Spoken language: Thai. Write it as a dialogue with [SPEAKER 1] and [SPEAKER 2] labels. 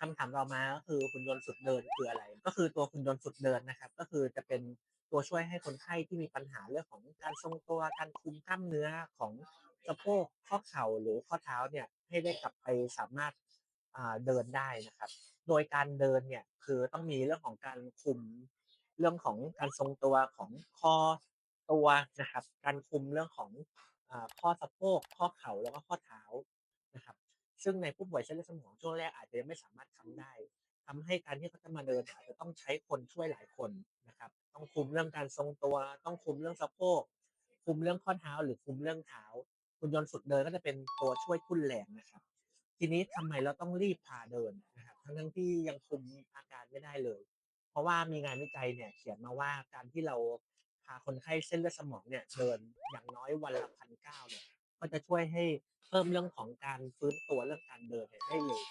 [SPEAKER 1] คำถามต่อมาก็คือหุ่นยนต์ฝึกเดินคืออะไร?ก็คือตัวหุ่นยนต์ฝึกเดินนะครับ ก็คือจะเป็นตัวช่วยให้คนไข้ที่มีปัญหาเรื่องของการทรงตัวการคุมกล้ามเนื้อของสะโพกข้อเข่าหรือข้อเท้าเนี่ยให้ได้กลับไปสามารถเดินได้นะครับ โดยการเดินเนี่ยคือต้องมีเรื่องของการคุมเรื่องของการทรงตัวของคอตัวนะครับ การคุมเรื่องของข้อสะโพกข้อเข่าแล้วก็ข้อเท้า ซึ่งในผู้ป่วยเส้นเลือดสมองช่วงแรกอาจจะยังไม่สามารถทำได้ทำให้การที่เขาจะมาเดินอาจจะต้องใช้คนช่วยหลายคนนะครับ ต้องคุมเรื่องการทรงตัว ต้องคุมเรื่องสะโพกคุมเรื่องข้อเท้า หรือคุมเรื่องเท้าหุ่นยนต์ฝึกเดินก็จะเป็นตัวช่วยทุ่นแรงนะครับทีนี้ทำไมเราต้องรีบพาเดินนะครับทั้งๆที่ยังคุมอาการไม่ได้เลย เพราะว่ามีงานวิจัยเนี่ยเขียนมาว่าการที่เราพาคนไข้เส้นเลือดสมองเนี่ยเดินอย่างน้อยวันละ1,000ก้าวเนี่ยก็จะช่วยให้ เพิ่มเรื่องของการฟื้นตัวเรื่องการเดินให้เร็ว